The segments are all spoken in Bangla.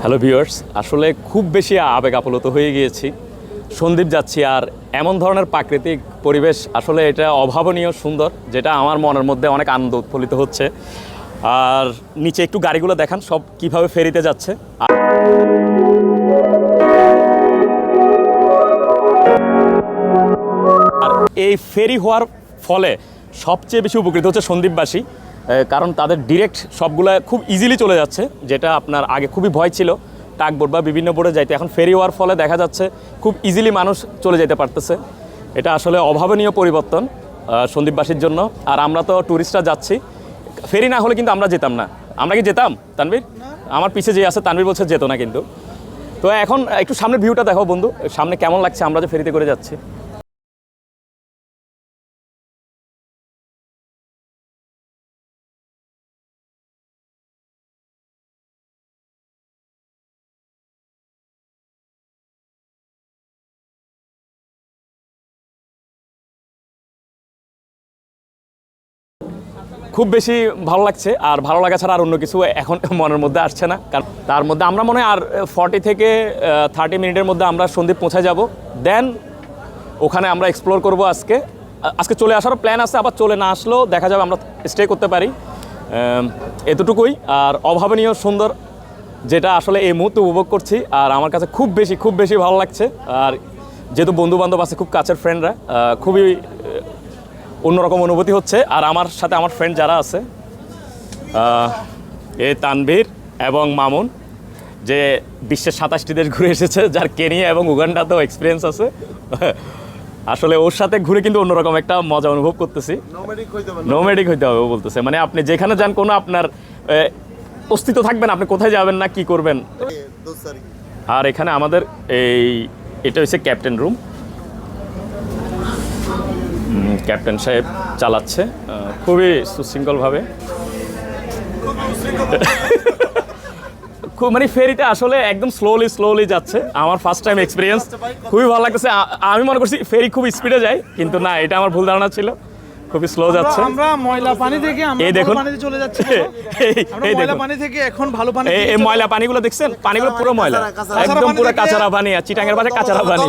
হ্যালো ভিউয়ার্স আসলে খুব বেশি আবেগ আপ্লুত হয়ে গিয়েছি। সন্দীপ যাচ্ছি আর এমন ধরনের প্রাকৃতিক পরিবেশ, আসলে এটা অভাবনীয়, সুন্দর, যেটা আমার মনের মধ্যে অনেক আনন্দ উৎফুল্লিত হচ্ছে। আর নিচে একটু গাড়িগুলো দেখান, সব কীভাবে ফেরিতে যাচ্ছে। আর- এই ফেরি হওয়ার ফলে সবচেয়ে বেশি উপকৃত হচ্ছে সন্দীপবাসী। কারণ তাদের ডিরেক্ট সবগুলা খুব ইজিলি চলে যাচ্ছে যেটা আপনার আগে খুবই ভয় ছিল। টাকবোর্ড বা বিভিন্ন বোর্ডে যাইতে। এখন ফেরি হওয়ার ফলে দেখা যাচ্ছে খুব ইজিলি মানুষ চলে যেতে পারতেছে। এটা আসলে অভাবনীয় পরিবর্তন সন্দীপবাসীর জন্য। আর আমরা তো ট্যুরিস্টরা যাচ্ছি। ফেরি না হলে কিন্তু আমরা যেতাম না। আমরা কি যেতাম তানবীর আমার পিছে যে আছে তানবীর বলছে যেত না কিন্তু। তো এখন একটু সামনের ভিউটা দেখো বন্ধু সামনে কেমন লাগছে আমরা যে ফেরিতে করে যাচ্ছি? খুব বেশি ভালো লাগছে, আর ভালো লাগা ছাড়া আর অন্য কিছু এখন মনের মধ্যে আসছে না। কারণ তার মধ্যে আমরা মনে হয় আর ফর্টি থেকে থার্টি মিনিটের মধ্যে আমরা সন্দীপ পৌঁছে যাব। দেন ওখানে আমরা এক্সপ্লোর করব আজকে। আজকে চলে আসার প্ল্যান আছে, আবার চলে না আসলেও দেখা যাবে, আমরা স্টে করতে পারি। এতটুকুই, আর অভাবনীয় সুন্দর, যেটা আসলে এই মুহূর্তে উপভোগ করছি, আর আমার কাছে খুব বেশি খুব বেশি ভালো লাগছে। আর যেহেতু বন্ধু বান্ধব আছে, খুব কাছের ফ্রেন্ডরা খুবই অন্যরকম অনুভূতি হচ্ছে। আর আমার সাথে আমার ফ্রেন্ড যারা আছে এ তানভীর এবং মামুন যে বিশ্বের সাতাশটি দেশ ঘুরে এসেছে যার কেনিয়া এবং উগান্ডাতেও এক্সপিরিয়েন্স আছে। আসলে ওর সাথে ঘুরে কিন্তু অন্যরকম একটা মজা অনুভব করতেছি। নোমেডিক হইতে হবে বলতেছে। মানে আপনি যেখানে যান কোনো আপনার অস্তিত্ব থাকবেন আপনি কোথায় যাবেন না কি করবেন? আর এখানে আমাদের এই এটা হচ্ছে ক্যাপ্টেন রুম ক্যাপ্টেন সাহেব চালাচ্ছে খুবই সুশৃঙ্খলভাবে। খুব মানে ফেরিতে আসলে একদম স্লোলি স্লোলি যাচ্ছে। আমার ফার্স্ট টাইম এক্সপিরিয়েন্স খুবই ভালো লাগতেছে। আমি মনে করছি ফেরি খুব স্পিডে যায় কিন্তু না এটা আমার ভুল ধারণা ছিল। খুবই স্লো যাচ্ছে। আমরা ময়লা পানি থেকে আমরা এই দেখুন। পানিতে চলে যাচ্ছি এই- ময়লা পানি থেকে এখন ভালো পানি এই ময়লা পানিগুলো দেখছেন? পানিগুলো পুরো ময়লা। একদম পুরো কাঁচারা পানি আর চিটাঙ্গের পাশে কাঁচারা পানি।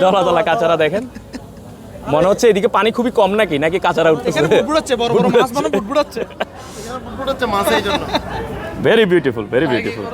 দলা দলা কাঁচারা দেখেন। মনে হচ্ছে এদিকে পানি খুবই কম নাকি? নাকি কাঁচারা উঠতেছে? বড় বড় মাছ মানে ভেরি বিউটিফুল ভেরি বিউটিফুল